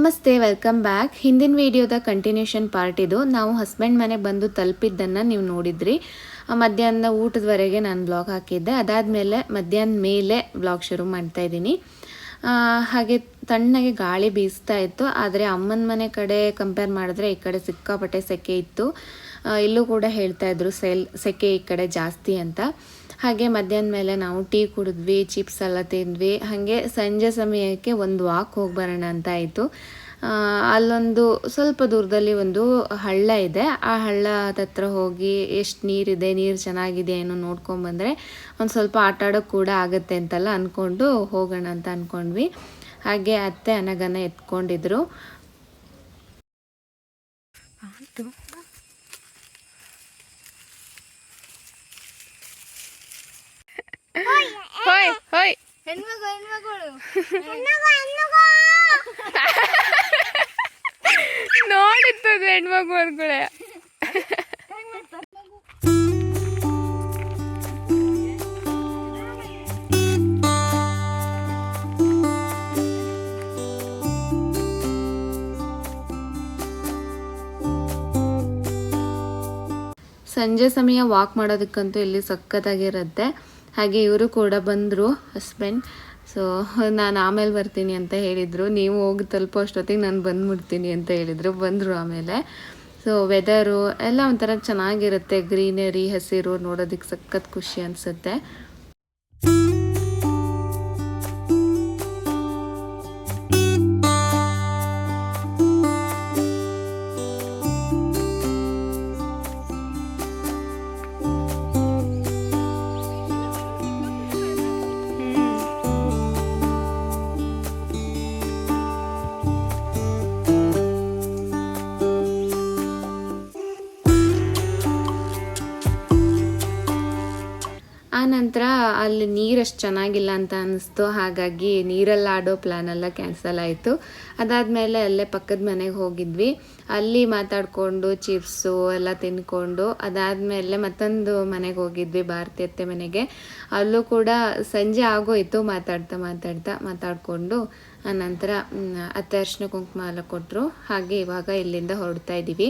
ನಮಸ್ತೆ, welcome back. ಹಿಂದಿನ ವಿಡಿಯೋದ ಕಂಟಿನ್ಯೂಷನ್ ಪಾರ್ಟ್ ಇದು. ನಾವು ಹಸ್ಬೆಂಡ್ ಮನೆಗೆ ಬಂದು ತಲುಪಿದ್ದನ್ನು ನೀವು ನೋಡಿದ್ರಿ. ಮಧ್ಯಾಹ್ನ ಮಧ್ಯಾಹ್ನದ ಊಟದವರೆಗೆ ನಾನು ಬ್ಲಾಗ್ ಹಾಕಿದ್ದೆ. ಅದಾದಮೇಲೆ ಮಧ್ಯಾಹ್ನ ಮೇಲೆ ಬ್ಲಾಗ್ ಶುರು ಮಾಡ್ತಾ ಇದ್ದೀನಿ. ಹಾಗೆ ತಣ್ಣಗೆ ಗಾಳಿ ಬೀಸ್ತಾ ಇತ್ತು. ಆದರೆ ಅಮ್ಮನ ಮನೆ ಕಡೆ ಕಂಪೇರ್ ಮಾಡಿದ್ರೆ ಈ ಕಡೆ ಸಿಕ್ಕಾಪಟ್ಟೆ ಸೆಕೆ ಇತ್ತು. ಇಲ್ಲೂ ಕೂಡ ಹೇಳ್ತಾ ಇದ್ರು, ಸೆಲ್, ಸೆಕೆ ಈ ಕಡೆ ಜಾಸ್ತಿ ಅಂತ. ಹಾಗೆ ಮಧ್ಯಾಹ್ನ ಮೇಲೆ ನಾವು ಟೀ ಕುಡಿದ್ವಿ ಚಿಪ್ಸ್ ಎಲ್ಲ ತಿಂದ್ವಿ. ಹಾಗೆ ಸಂಜೆ ಸಮಯಕ್ಕೆ ಒಂದು ವಾಕ್ ಹೋಗಿ ಬರೋಣ ಅಂತ ಆಯಿತು. ಅಲ್ಲೊಂದು ಸ್ವಲ್ಪ ದೂರದಲ್ಲಿ ಒಂದು ಹಳ್ಳ ಇದೆ. ಆ ಹಳ್ಳದ ಹತ್ರ ಹೋಗಿ ಎಷ್ಟು ನೀರಿದೆ, ನೀರು ಚೆನ್ನಾಗಿದೆ ಏನೋ ನೋಡ್ಕೊಂಬಂದರೆ ಒಂದು ಸ್ವಲ್ಪ ಆಟ ಆಡೋಕ್ಕೆ ಕೂಡ ಆಗುತ್ತೆ ಅಂತೆಲ್ಲ ಅಂದ್ಕೊಂಡು ಹೋಗೋಣ ಅಂತ ಅಂದ್ಕೊಂಡ್ವಿ ಹಾಗೆ ಅತ್ತೆ ಅನಗನ ಎತ್ಕೊಂಡಿದ್ರು. ಹೋಯ್ ಹೋಯ್. ಹೆಣ್ಮಗು ಹೆಣ್ಮಗಳು ನೋಡಿತ್ತದು ಹೆಣ್ಮಗು ಅಂದ್ಕೊಳ್ಳೆ ಸಂಜೆ ಸಮಯ ವಾಕ್ ಮಾಡೋದಕ್ಕಂತೂ ಇಲ್ಲಿ ಸಖತ್ತಾಗಿರುತ್ತೆ. ಹಾಗೆ ಇವರು ಕೂಡ ಬಂದರು ಹಸ್ಬೆಂಡ್ ಸೊ ನಾನು ಆಮೇಲೆ ಬರ್ತೀನಿ ಅಂತ ಹೇಳಿದರು. ನೀವು ಹೋಗಿ ತಲುಪೋ ಅಷ್ಟೊತ್ತಿಗೆ ನಾನು ಬಂದ್ಬಿಡ್ತೀನಿ ಅಂತ ಹೇಳಿದರು. ಬಂದರು ಆಮೇಲೆ. ಸೊ ವೆದರು ಎಲ್ಲ ಒಂಥರ ಚೆನ್ನಾಗಿರುತ್ತೆ. ಗ್ರೀನರಿ ಹಸಿರು ನೋಡೋದಕ್ಕೆ ಸಖತ್ ಖುಷಿ ಅನಿಸುತ್ತೆ. ಆ ನಂತರ ಅಲ್ಲಿ ನೀರಷ್ಟು ಚೆನ್ನಾಗಿಲ್ಲ ಅಂತ ಅನ್ನಿಸ್ತು ಹಾಗಾಗಿ ನೀರಲ್ಲಿ ಆಡೋ ಪ್ಲ್ಯಾನ್ ಎಲ್ಲ ಕ್ಯಾನ್ಸಲ್ ಆಯಿತು. ಅದಾದಮೇಲೆ ಅಲ್ಲೇ ಪಕ್ಕದ ಮನೆಗೆ ಹೋಗಿದ್ವಿ. ಅಲ್ಲಿ ಮಾತಾಡಿಕೊಂಡು ಚಿಪ್ಸು ಎಲ್ಲ ತಿನ್ಕೊಂಡು ಅದಾದಮೇಲೆ ಮತ್ತೊಂದು ಮನೆಗೆ ಹೋಗಿದ್ವಿ, ಭಾರತಿ ಅತ್ತೆ ಮನೆಗೆ. ಅಲ್ಲೂ ಕೂಡ ಸಂಜೆ ಆಗೋಯ್ತು ಮಾತಾಡ್ತಾ ಮಾತಾಡ್ತಾ ಮಾತಾಡಿಕೊಂಡು. ಆನಂತರ ಅತ್ತೆ ಅರ್ಶಿನ ಕುಂಕುಮ ಎಲ್ಲ ಕೊಟ್ಟರು ಹಾಗೆ ಇವಾಗ ಇಲ್ಲಿಂದ ಹೊರಡ್ತಾ ಇದ್ದೀವಿ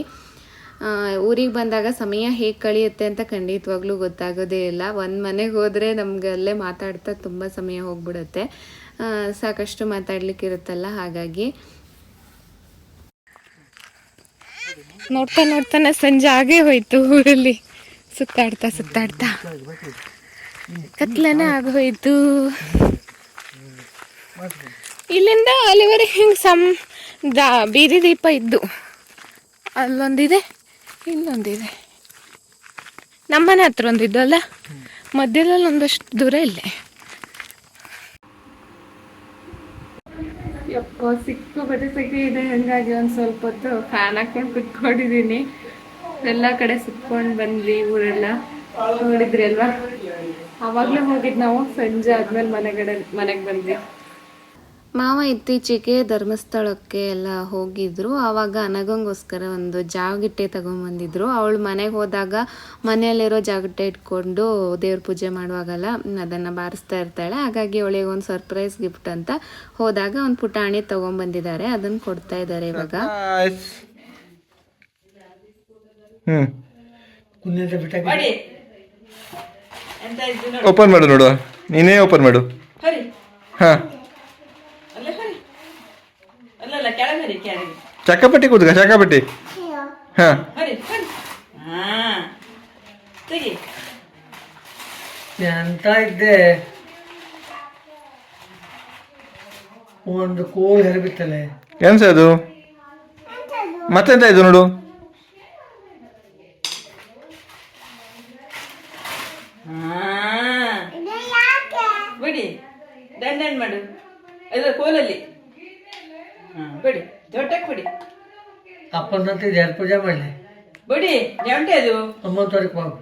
ಊರಿಗೆ ಬಂದಾಗ ಸಮಯ ಹೇಗೆ ಕಳೆಯುತ್ತೆ ಅಂತ ಖಂಡಿತವಾಗ್ಲೂ ಗೊತ್ತಾಗೋದೇ ಇಲ್ಲ. ಒಂದು ಮನೆಗೆ ಹೋದರೆ ನಮ್ಗೆ ಅಲ್ಲೇ ಮಾತಾಡ್ತಾ ತುಂಬ ಸಮಯ ಹೋಗ್ಬಿಡುತ್ತೆ. ಸಾಕಷ್ಟು ಮಾತಾಡ್ಲಿಕ್ಕೆ ಇರುತ್ತಲ್ಲ, ಹಾಗಾಗಿ. ನೋಡ್ತಾ ನೋಡ್ತಾನೆ ಸಂಜೆ ಆಗೇ ಹೋಯ್ತು ಊರಲ್ಲಿ. ಸುತ್ತಾಡ್ತಾ ಸುತ್ತಾಡ್ತಾ. ಕತ್ಲನೇ ಆಗೋಯ್ತು ಇಲ್ಲಿಂದ ಅಲ್ಲಿವರೆಗೆ ಹಿಂಗೆ ಸಮ್ ಬೀದಿ ದೀಪ ಇದ್ದು. ಅಲ್ಲೊಂದಿದೆ. ಇಲ್ಲೊಂದಿದೆ ನಮ್ಮನೆ ಹತ್ರ ಒಂದಿದ್ದಲ್ಲ ಮಧ್ಯದಲ್ಲಿ ಒಂದಷ್ಟು ದೂರ ಇಲ್ಲೇ. ಯಪ್ಪ ಸಿಕ್ಕಾಪಟ್ಟೆ ಸೆಕೆ ಇದೆ. ಹಂಗಾಗಿ ಒಂದು ಸ್ವಲ್ಪ ಹೊತ್ತು ಫ್ಯಾನ್ ಹಾಕೊಂಡು ಕುತ್ಕೊಂಡಿದ್ದೀನಿ. ಎಲ್ಲ ಕಡೆ ಸುತ್ಕೊಂಡು ಬಂದ್ವಿ ಊರೆಲ್ಲ. ನೋಡಿದ್ರಿ ಅಲ್ವಾ? ಅವಾಗಲೇ ಹೋಗಿದ್ದು ನಾವು. ಸಂಜೆ ಆದ್ಮೇಲೆ ಮನೆಗಡೆ ಮನೆಗೆ ಬಂದ್ವಿ. ಮಾವ ಇತ್ತೀಚೆಗೆ ಧರ್ಮಸ್ಥಳಕ್ಕೆ ಎಲ್ಲ ಹೋಗಿದ್ರು. ಆವಾಗ ಅನಗಂಗೋಸ್ಕರ ಒಂದು ಜಾಗಿಟ್ಟೆ ತಗೊಂಬಂದಿದ್ರು. ಅವಳು ಮನೆಗೆ ಹೋದಾಗ ಮನೆಯಲ್ಲಿರೋ ಜಾಗಟ್ಟೆ ಇಟ್ಕೊಂಡು ದೇವ್ರ ಪೂಜೆ ಮಾಡುವಾಗಲ್ಲ ಅದನ್ನು ಬಾರಿಸ್ತಾ ಇರ್ತಾಳೆ. ಹಾಗಾಗಿ ಅವಳಿಗೆ ಒಂದು ಸರ್ಪ್ರೈಸ್ ಗಿಫ್ಟ್ ಅಂತ ಹೋದಾಗ ಒಂದು ಪುಟಾಣಿ ತಗೊಂಬಂದಿದ್ದಾರೆ. ಅದನ್ನು ಕೊಡ್ತಾ ಇದ್ದಾರೆ ಇವಾಗ. ಓಪನ್ ಮಾಡು ನೋಡು ನೀನೇ ಓಪನ್ ಮಾಡು. ಹಾ. ಕೆಳಗೆ ಕೆಳಗೆ ಚಕ್ಕಪಟ್ಟಿ ಕೂತ್ಕ ಚಕ್ಕಪಟ್ಟಿ ಹಾ. ಹಾ. ತೆಗಿ. ಅಂತ ಇದ್ದೆ? ಒಂದು ಕೋಲ್ ಹರಿಬಿತ್ತಲೆ. ಏನ್ಸ ಅದು? ಮತ್ತೆಂತ ಇದು ನೋಡು. ಹಾ. ಬಿಡಿ ದಂಡನ್ ಮಾಡು. ಅದರ ಕೋಲಲ್ಲಿ. ದೊಡ್ಡಕ್ಕೆ ಬಿಡಿ ಅಪ್ಪನಂತ ಎರಡು ಪೂಜೆ ಮಾಡಲಿ. ಬಿಡಿ ಜಂಟೆ ಅದು? ಒಂಬತ್ತುವರೆಗೆ ಹೋಗು.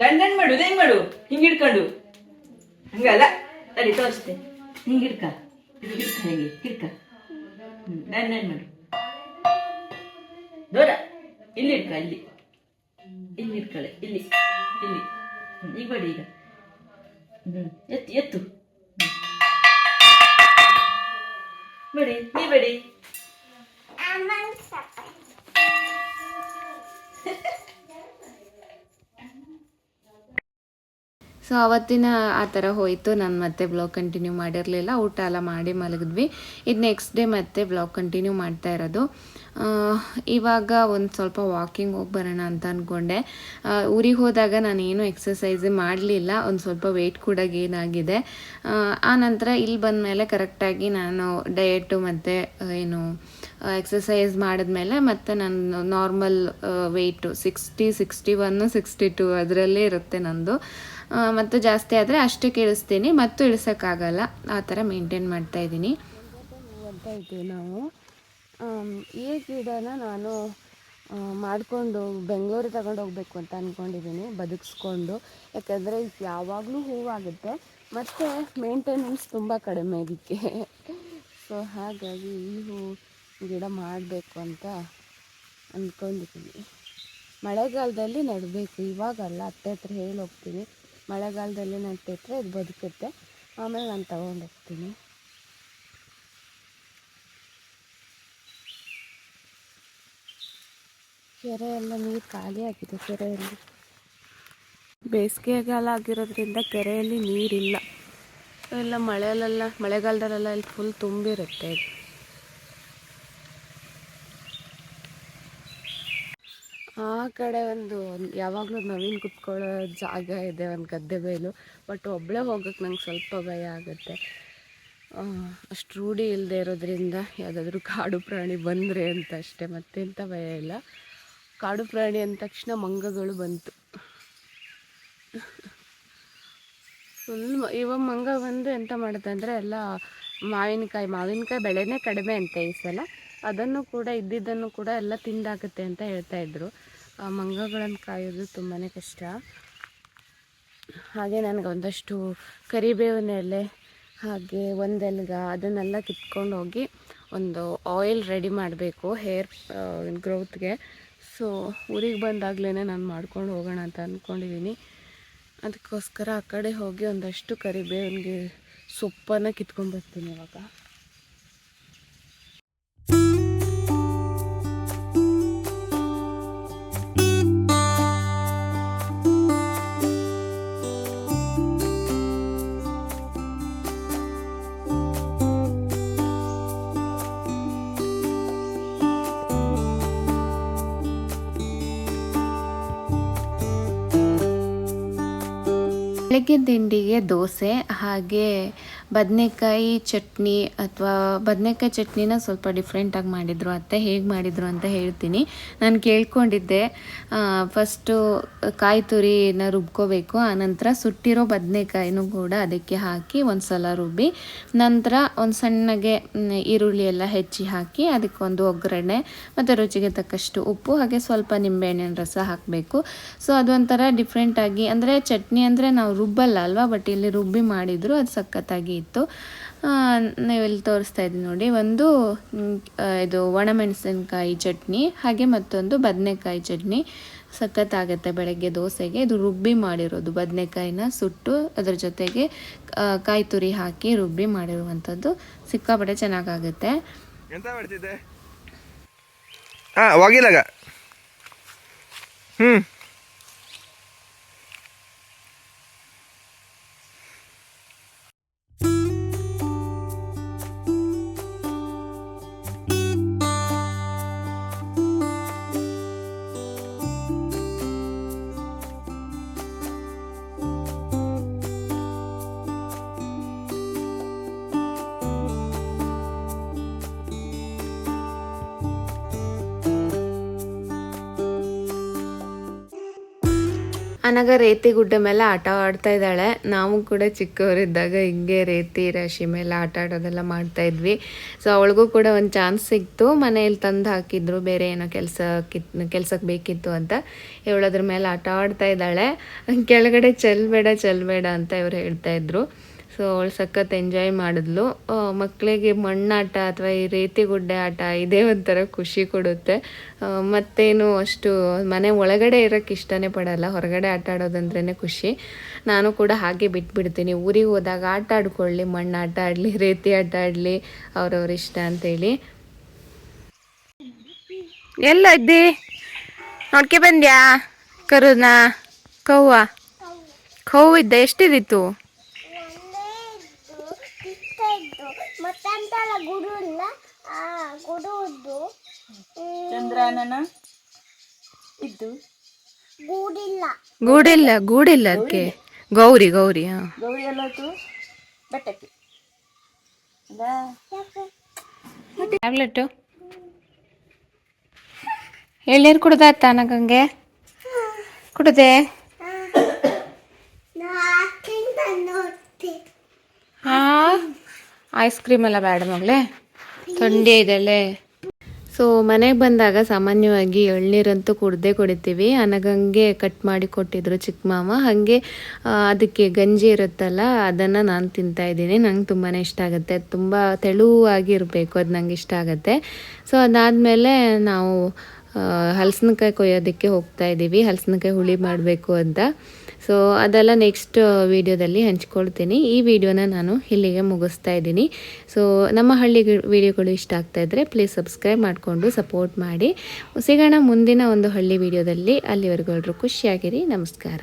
ದಂಡನ್ ಮಾಡು ಹೆಂಗ್ ಮಾಡು ಹಿಂಗೆ ಹಿಡ್ಕೊಂಡು. ಹಂಗಲ್ಲ? ತಡಿ ತೋರಿಸ್ತೆ ಹಿಂಗೆ ಹಿಡ್ಕ. ಹಿಡ್ಕ ಹಿಂಗೆ? ಹಿಡ್ಕ. ಹ್ಮ್ ದಂಡನ್ ಮಾಡು. ದೂರ. ಇಲ್ಲಿ ಹಿಡ್ಕ ಇಲ್ಲಿ. ಇಲ್ಲಿ ಹಿಡ್ಕಳೆ ಇಲ್ಲಿ ಇಲ್ಲಿ. ಈಗ ಬಡಿ ಈಗ. ಹ್ಞೂ ಎತ್ತು. ಎತ್ತು ಬಿಡಿ ನೀ ಬಡಿ ಸೊ ಅವತ್ತಿನ ಆ ಥರ ಹೋಯಿತು. ನಾನು ಮತ್ತೆ ಬ್ಲಾಗ್ ಕಂಟಿನ್ಯೂ ಮಾಡಿರಲಿಲ್ಲ. ಊಟ ಎಲ್ಲ ಮಾಡಿ ಮಲಗಿದ್ವಿ. ಇದು ನೆಕ್ಸ್ಟ್ ಡೇ ಮತ್ತೆ ಬ್ಲಾಗ್ ಕಂಟಿನ್ಯೂ ಮಾಡ್ತಾ ಇರೋದು. ಇವಾಗ ಒಂದು ಸ್ವಲ್ಪ ವಾಕಿಂಗ್ ಹೋಗಿ ಬರೋಣ ಅಂತ ಅಂದ್ಕೊಂಡೆ ಊರಿಗೆ ಹೋದಾಗ ನಾನು ಏನು ಎಕ್ಸಸೈಸೇ ಮಾಡಲಿಲ್ಲ. ಒಂದು ಸ್ವಲ್ಪ ವೆಯ್ಟ್ ಕೂಡ ಗೇನ್ ಆಗಿದೆ. ಆ, ನಂತರ ಇಲ್ಲಿ ಬಂದಮೇಲೆ ಕರೆಕ್ಟಾಗಿ ನಾನು ಡಯಟು ಮತ್ತು ಏನು ಎಕ್ಸಸೈಸ್ ಮಾಡಿದ್ಮೇಲೆ ಮತ್ತು ನಾನು normal weight sixty sixty one sixty two ಅದರಲ್ಲೇ ಇರುತ್ತೆ ನಂದು. ಮತ್ತು ಜಾಸ್ತಿ ಆದರೆ ಅಷ್ಟೇ ಇಳಿಸ್ತೀನಿ ಮತ್ತು ಇಳಿಸೋಕ್ಕಾಗಲ್ಲ. ಆ ಥರ ಮೇಂಟೈನ್ ಮಾಡ್ತಾ ಇದ್ದೀನಿ. ಅಂತ ಇದ್ದೀವಿ ನಾವು. ಈ ಗಿಡನ ನಾನು ಮಾಡಿಕೊಂಡು ಬೆಂಗಳೂರಿಗೆ ತಗೊಂಡು ಹೋಗ್ಬೇಕು ಅಂತ ಅಂದ್ಕೊಂಡಿದ್ದೀನಿ ಬದುಕಿಸ್ಕೊಂಡು. ಯಾಕಂದರೆ ಯಾವಾಗಲೂ ಹೂವಾಗುತ್ತೆ. ಮತ್ತು ಮೇಂಟೆನೆನ್ಸ್ ತುಂಬ ಕಡಿಮೆ ಇದಕ್ಕೆ. ಸೊ ಹಾಗಾಗಿ ಈ ಹೂ, ಗಿಡ ಮಾಡಬೇಕು ಅಂತ ಅಂದ್ಕೊಂಡಿದ್ದೀನಿ ಮಳೆಗಾಲದಲ್ಲಿ ನೆಡಬೇಕು. ಇವಾಗಲ್ಲ, ಅತ್ತೆ ಹತ್ರ ಹೇಳಿ ಹೋಗ್ತೀನಿ. ಮಳೆಗಾಲದಲ್ಲಿ ನೆಟ್ಟಿದ್ರೆ ಇದು ಬದುಕುತ್ತೆ. ಆಮೇಲೆ ನಾನು ತಗೊಂಡು ಹೋಗ್ತೀನಿ ಕೆರೆ ಎಲ್ಲ ನೀರು ಖಾಲಿ ಆಗಿದೆ ಕೆರೆಯಲ್ಲಿ. ಬೇಸಿಗೆಗಾಲ ಆಗಿರೋದ್ರಿಂದ ಕೆರೆಯಲ್ಲಿ ನೀರಿಲ್ಲ. ಎಲ್ಲ ಮಳೆಯಲ್ಲೆಲ್ಲ, ಮಳೆಗಾಲದಲ್ಲೆಲ್ಲ ಇಲ್ಲಿ ಫುಲ್ ತುಂಬಿರುತ್ತೆ. ಆ ಕಡೆ ಒಂದು ಯಾವಾಗಲೂ ನವೀನ್ ಕುತ್ಕೊಳ್ಳೋ ಜಾಗ ಇದೆ ಒಂದು ಗದ್ದೆ ಬೈಲು ಬಟ್ ಒಬ್ಬಳೇ ಹೋಗೋಕ್ಕೆ ನಂಗೆ ಸ್ವಲ್ಪ ಭಯ ಆಗುತ್ತೆ. ಅಷ್ಟು ರೂಢಿ ಇಲ್ಲದೆ ಇರೋದ್ರಿಂದ ಯಾವುದಾದ್ರೂ ಕಾಡು ಪ್ರಾಣಿ ಬಂದರೆ ಅಂತ ಅಷ್ಟೇ ಮತ್ತೆಂಥ ಭಯ ಇಲ್ಲ. ಕಾಡು ಪ್ರಾಣಿ ಅಂದ ತಕ್ಷಣ ಮಂಗಗಳು ಬಂತು. ಫುಲ್ ಇವಾಗ ಮಂಗ ಬಂದು ಎಂತ ಮಾಡುತ್ತೆ ಅಂದರೆ ಎಲ್ಲ ಮಾವಿನಕಾಯಿ ಮಾವಿನಕಾಯಿ ಬೆಳೆನೇ ಕಡಿಮೆ ಅಂತೆ ಈ ಸಲ. ಅದನ್ನು ಕೂಡ, ಇದ್ದಿದ್ದನ್ನು ಕೂಡ ಎಲ್ಲ ತಿಂದಾಕತ್ತೆ ಅಂತ ಹೇಳ್ತಾ ಇದ್ರು. ಮಂಗಗಳನ್ನು ಕಾಯೋದು ತುಂಬಾ ಕಷ್ಟ. ಹಾಗೆ ನನಗೆ ಒಂದಷ್ಟು ಕರಿಬೇವಿನ ಎಲೆ, ಹಾಗೆ ಒಂದೆಲ್ಗ ಅದನ್ನೆಲ್ಲ ಕಿತ್ಕೊಂಡು ಹೋಗಿ ಒಂದು ಆಯಿಲ್ ರೆಡಿ ಮಾಡಬೇಕು ಹೇರ್ ಗ್ರೋತ್ಗೆ ಸೊ ಊರಿಗೆ ಬಂದಾಗಲೇ ನಾನು ಮಾಡ್ಕೊಂಡು ಹೋಗೋಣ ಅಂತ ಅಂದ್ಕೊಂಡಿದ್ದೀನಿ ಅದಕ್ಕೋಸ್ಕರ ಆ ಕಡೆ ಹೋಗಿ ಒಂದಷ್ಟು ಕರಿಬೇವಿನಗೆ ಸೊಪ್ಪನ್ನು ಕಿತ್ಕೊಂಡ್ಬರ್ತೀನಿ ಇವಾಗ. ಬೆಳಗ್ಗೆ ತಿಂಡಿಗೆ ದೋಸೆ ಹಾಗೆ ಬದನೆಕಾಯಿ ಚಟ್ನಿ ಅಥವಾ ಬದನೆಕಾಯಿ ಚಟ್ನಿನ ಸ್ವಲ್ಪ ಡಿಫ್ರೆಂಟಾಗಿ ಮಾಡಿದರು ಅತ್ತೆ. ಹೇಗೆ ಮಾಡಿದರು ಅಂತ ಹೇಳ್ತೀನಿ. ನಾನು ಕೇಳ್ಕೊಂಡಿದ್ದೆ. ಫಸ್ಟು ಕಾಯಿ ತುರಿನ ರುಬ್ಕೋಬೇಕು. ಆನಂತರ ಸುಟ್ಟಿರೋ ಬದನೆಕಾಯಿನೂ ಕೂಡ ಅದಕ್ಕೆ ಹಾಕಿ ಒಂದು ಸಲ ರುಬ್ಬಿ, ನಂತರ ಒಂದು ಸಣ್ಣಗೆ ಈರುಳ್ಳಿ ಎಲ್ಲ ಹೆಚ್ಚಿ ಹಾಕಿ ಅದಕ್ಕೊಂದು ಒಗ್ಗರಣೆ ಮತ್ತು ರುಚಿಗೆ ತಕ್ಕಷ್ಟು ಉಪ್ಪು ಹಾಗೆ ಸ್ವಲ್ಪ ನಿಂಬೆಹಣ್ಣಿನ ರಸ ಹಾಕಬೇಕು. ಸೊ ಅದೊಂಥರ ಡಿಫ್ರೆಂಟಾಗಿ ಅಂದರೆ ಚಟ್ನಿ ಅಂದರೆ ನಾವು ರುಬ್ಬಲ್ಲ ಅಲ್ವಾ? ಬಟ್ ಇಲ್ಲಿ ರುಬ್ಬಿ ಮಾಡಿದ್ರು ಅದು ಸಖತ್ತಾಗಿ ಇತ್ತು. ಆ, ಇಲ್ಲಿ ತೋರಿಸ್ತಾ ಇದ್ದೀನಿ ನೋಡಿ. ಒಂದು ಇದು ಒಣಮೆಣಸಿನ್ಕಾಯಿ ಚಟ್ನಿ ಹಾಗೆ ಮತ್ತೊಂದು ಬದನೆಕಾಯಿ ಚಟ್ನಿ. ಸಖತ್ತಾಗತ್ತೆ ಬೆಳಗ್ಗೆ ದೋಸೆಗೆ. ಇದು ರುಬ್ಬಿ ಮಾಡಿರೋದು. ಬದನೆಕಾಯಿನ ಸುಟ್ಟು ಅದ್ರ ಜೊತೆಗೆ ಕಾಯಿ ತುರಿ ಹಾಕಿ ರುಬ್ಬಿ ಮಾಡಿರುವಂಥದ್ದು. ಸಿಕ್ಕಾಪಟ್ಟೆ ಚೆನ್ನಾಗಾಗುತ್ತೆ. ಎಂತ ಅನಗ ರೇತಿ ಗುಡ್ಡ ಮೇಲೆ ಆಟ ಆಡ್ತಾ ಇದ್ದಾಳೆ. ನಾವು ಕೂಡ ಚಿಕ್ಕವರಿದ್ದಾಗ ಹಿಂಗೆ ರೇತಿ, ರಾಶಿ ಮೇಲೆ ಆಟ ಆಡೋದೆಲ್ಲ ಮಾಡ್ತಾ ಇದ್ವಿ. ಸೊ ಅವಳಿಗೂ ಕೂಡ ಒಂದು ಚಾನ್ಸ್ ಸಿಕ್ತು. ಮನೆಯಲ್ಲಿ ತಂದು ಹಾಕಿದ್ರು, ಬೇರೆ ಏನೋ ಕೆಲಸ ಕೆಲ್ಸಕ್ಕೆ ಬೇಕಿತ್ತು ಅಂತ ಇವಳು ಅದ್ರ ಮೇಲೆ ಆಟ ಆಡ್ತಾ ಇದ್ದಾಳೆ. ಕೆಳಗಡೆ ಚೆಲ್ಬೇಡ ಚೆಲ್ಬೇಡ ಅಂತ ಇವ್ರು ಹೇಳ್ತಾ ಇದ್ರು. ಸೊ ಅವಳು ಸಖತ್ ಎಂಜಾಯ್ ಮಾಡಿದ್ಲು. ಮಕ್ಕಳಿಗೆ ಮಣ್ಣಾಟ ಅಥವಾ ಈ ರೇತಿ ಗುಡ್ಡೆ ಆಟ ಇದೇ ಒಂಥರ ಖುಷಿ ಕೊಡುತ್ತೆ. ಮತ್ತೇನು ಅಷ್ಟು ಮನೆ ಒಳಗಡೆ ಇರೋಕ್ಕೆ ಇಷ್ಟನೇ ಪಡಲ್ಲ. ಹೊರಗಡೆ ಆಟ ಆಡೋದಂದ್ರೇ ಖುಷಿ. ನಾನು ಕೂಡ ಹಾಗೆ ಬಿಟ್ಬಿಡ್ತೀನಿ. ಊರಿಗೆ ಹೋದಾಗ ಆಟ ಆಡ್ಕೊಳ್ಳಿ ಮಣ್ಣು ಆಟ ಆಡಲಿ, ರೇತಿ ಆಟ ಆಡಲಿ, ಅವ್ರವ್ರ ಇಷ್ಟ ಅಂತೇಳಿ. ಎಲ್ಲ ಇದ್ದಿ? ನೋಡ್ಕೆ ಬಂದ್ಯಾ? ಕರುನಾ? ಕವ್ವ ಕೌ ಇದ್ದ, ಎಷ್ಟಿದಿತ್ತು? ಮತ್ತಂತಲ್ಲ ಗುಡು ಇಲ್ಲ. ಆ ಗುಡುವುದು ಚಂದ್ರಾನನ? ಇದ್ದು. ಗೂಡಿಲ್ಲ. ಗೂಡಿಲ್ಲ ಗೂಡಿಲ್ಲ ಅದಕ್ಕೆ ಗೌರಿ ಗೌರಿ ಹಾ. ಗೌರಿ ಎಲ್ಲ ಬೆಟ್ಟಕ್ಕೆ. ಟ್ಯಾಬ್ಲೆಟ್? ಎಳ್ನೀರು ಕುಡ್ದಾಯ್ತಾ ನನಗಂಗೆ ಕುಡ್ದೆ ನಾಕಿಂತ ನೋಡ್ತಿ ಹಾ ಐಸ್ ಕ್ರೀಮ್ ಎಲ್ಲ ಬೇಡ ಮಗಳೇ. ಥಂಡಿ ಇದೆಲ್ಲೇ ಸೊ ಮನೆಗೆ ಬಂದಾಗ ಸಾಮಾನ್ಯವಾಗಿ ಎಳ್ನೀರಂತೂ ಕುಡ್ದೇ ಕುಡಿತೀವಿ. ಅನಗಂಗೆ ಕಟ್ ಮಾಡಿ ಕೊಟ್ಟಿದ್ರು ಚಿಕ್ಕ ಮಾವ. ಹಾಗೆ ಅದಕ್ಕೆ ಗಂಜಿ ಇರುತ್ತಲ್ಲ, ಅದನ್ನು ನಾನು ತಿಂತಾ ಇದ್ದೀನಿ. ನಂಗೆ ತುಂಬಾ ಇಷ್ಟ ಆಗುತ್ತೆ. ತುಂಬ ತೆಳುವಾಗಿರಬೇಕು ಅದು ನಂಗೆ ಇಷ್ಟ ಆಗುತ್ತೆ. ಸೊ ಅದಾದಮೇಲೆ ನಾವು ಹಲಸಿನಕಾಯಿ ಕೊಯ್ಯೋದಕ್ಕೆ ಹೋಗ್ತಾ ಇದ್ದೀವಿ ಹಲಸಿನಕಾಯಿ ಹುಳಿ ಮಾಡಬೇಕು ಅಂತ. ಸೊ ಅದೆಲ್ಲ ನೆಕ್ಸ್ಟ್ ವಿಡಿಯೋದಲ್ಲಿ ಹಂಚ್ಕೊಳ್ತೀನಿ. ಈ ವಿಡಿಯೋನ ನಾನು ಇಲ್ಲಿಗೆ ಮುಗಿಸ್ತಾ ಇದ್ದೀನಿ. ಸೊ ನಮ್ಮ ಹಳ್ಳಿ ವಿಡಿಯೋಗಳು ಇಷ್ಟ ಆಗ್ತಾ ಇದ್ದರೆ ಪ್ಲೀಸ್ ಸಬ್ಸ್ಕ್ರೈಬ್ ಮಾಡಿಕೊಂಡು ಸಪೋರ್ಟ್ ಮಾಡಿ. ಸಿಗೋಣ ಮುಂದಿನ ಒಂದು ಹಳ್ಳಿ ವಿಡಿಯೋದಲ್ಲಿ ಅಲ್ಲಿವರೆಗೂ ಎಲ್ಲರೂ ಖುಷಿಯಾಗಿರಿ. ನಮಸ್ಕಾರ.